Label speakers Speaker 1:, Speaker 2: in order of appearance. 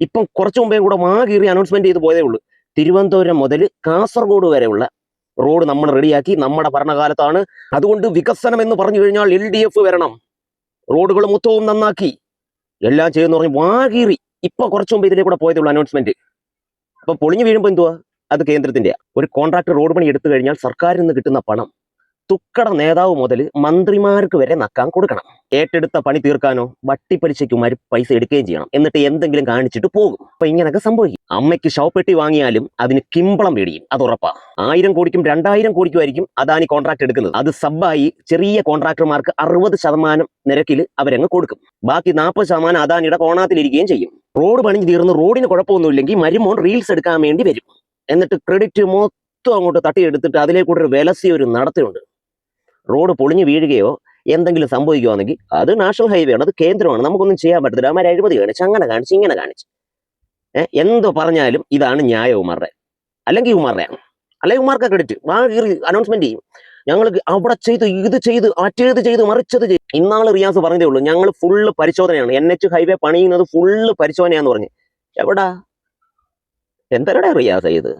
Speaker 1: ഇപ്പം കുറച്ച് മുമ്പേ കൂടെ മാ കീറി അനൗൺസ്മെന്റ് ചെയ്ത് പോയതേ ഉള്ളൂ. തിരുവനന്തപുരം മുതൽ കാസർഗോഡ് വരെയുള്ള റോഡ് നമ്മൾ റെഡിയാക്കി. നമ്മുടെ ഭരണകാലത്താണ്. അതുകൊണ്ട് വികസനം എന്ന് പറഞ്ഞു കഴിഞ്ഞാൽ എൽ ഡി എഫ് വരണം. റോഡുകൾ മൊത്തവും നന്നാക്കി. എല്ലാം ചെയ്യുന്ന പറഞ്ഞ് വാ കീറി. ഇപ്പൊ കുറച്ചു മുമ്പ് ഇതിലേ കൂടെ പോയതേ ഉള്ളൂ അനൗൺസ്മെന്റ് അപ്പൊ പൊളിഞ്ഞു വീഴുമ്പോൾ എന്തുവാ? അത് കേന്ദ്രത്തിന്റെ ഒരു കോൺട്രാക്ട് റോഡ് പണി എടുത്തു കഴിഞ്ഞാൽ സർക്കാരിൽ നിന്ന് കിട്ടുന്ന പണം. തുക്കട നേതാവ് മുതൽ മന്ത്രിമാർക്ക് വരെ നക്കാൻ കൊടുക്കണം. ഏറ്റെടുത്ത പണി തീർക്കാനോ വട്ടിപ്പലിശയ്ക്കുമാർ പൈസ എടുക്കുകയും ചെയ്യണം. എന്നിട്ട് എന്തെങ്കിലും കാണിച്ചിട്ട് പോകും. അപ്പൊ ഇങ്ങനൊക്കെ സംഭവിക്കും. അമ്മയ്ക്ക് ഷോപ്പെട്ടി വാങ്ങിയാലും അതിന് കിമ്പളം പേടിയും അത് ഉറപ്പാ. ആയിരം കോടിക്കും രണ്ടായിരം കോടിക്കുമായിരിക്കും അദാനി കോൺട്രാക്ട് എടുക്കുന്നത്. അത് സബ്ബായി ചെറിയ കോൺട്രാക്ടർമാർക്ക് അറുപത് ശതമാനം നിരക്കിൽ അവരങ്ങ് കൊടുക്കും. ബാക്കി നാൽപ്പത് ശതമാനം അദാനിയുടെ കോണാത്തിലിരിക്കുകയും ചെയ്യും. റോഡ് പണിഞ്ഞ് തീർന്ന് റോഡിന് കുഴപ്പമൊന്നുമില്ലെങ്കിൽ മരുമോൻ റീൽസ് എടുക്കാൻ വേണ്ടി വരും. എന്നിട്ട് ക്രെഡിറ്റ് മൊത്തം അങ്ങോട്ട് തട്ടിയെടുത്തിട്ട് അതിലേക്കൂടെ ഒരു വിലസിയൊരു നടത്തിയുണ്ട് റോഡ് പൊളിഞ്ഞു വീഴുകയോ എന്തെങ്കിലും സംഭവിക്കുകയാണെങ്കിൽ അത് നാഷണൽ ഹൈവേ ആണ് അത് കേന്ദ്രമാണ് നമുക്കൊന്നും ചെയ്യാൻ പറ്റത്തില്ല. അവന്മാർ അഴിമതി കാണിച്ച് അങ്ങനെ കാണിച്ച് ഇങ്ങനെ കാണിച്ച്. എന്തോ പറഞ്ഞാലും ഇതാണ് ന്യായ ഉമാറുടെ അല്ലെങ്കിൽ ഉമാറുടെയാണ് അല്ലെങ്കിൽ ഉമാർക്ക് ക്രെഡിറ്റ് കീറി അനൗൺസ്മെന്റ് ചെയ്യും. ഞങ്ങൾ അവിടെ ചെയ്ത് ഇത് ചെയ്ത് മറ്റേത് ചെയ്ത് മറിച്ചത് ചെയ്ത്. ഇന്നാൾ റിയാസ് പറഞ്ഞതേ ഉള്ളൂ ഞങ്ങൾ ഫുള്ള് പരിശോധനയാണ്. എൻ എച്ച് ഹൈവേ പണിയുന്നത് ഫുള്ള് പരിശോധനയാന്ന് പറഞ്ഞു. എവിടാ? എന്തരടാ റിയാസ് ഇത്?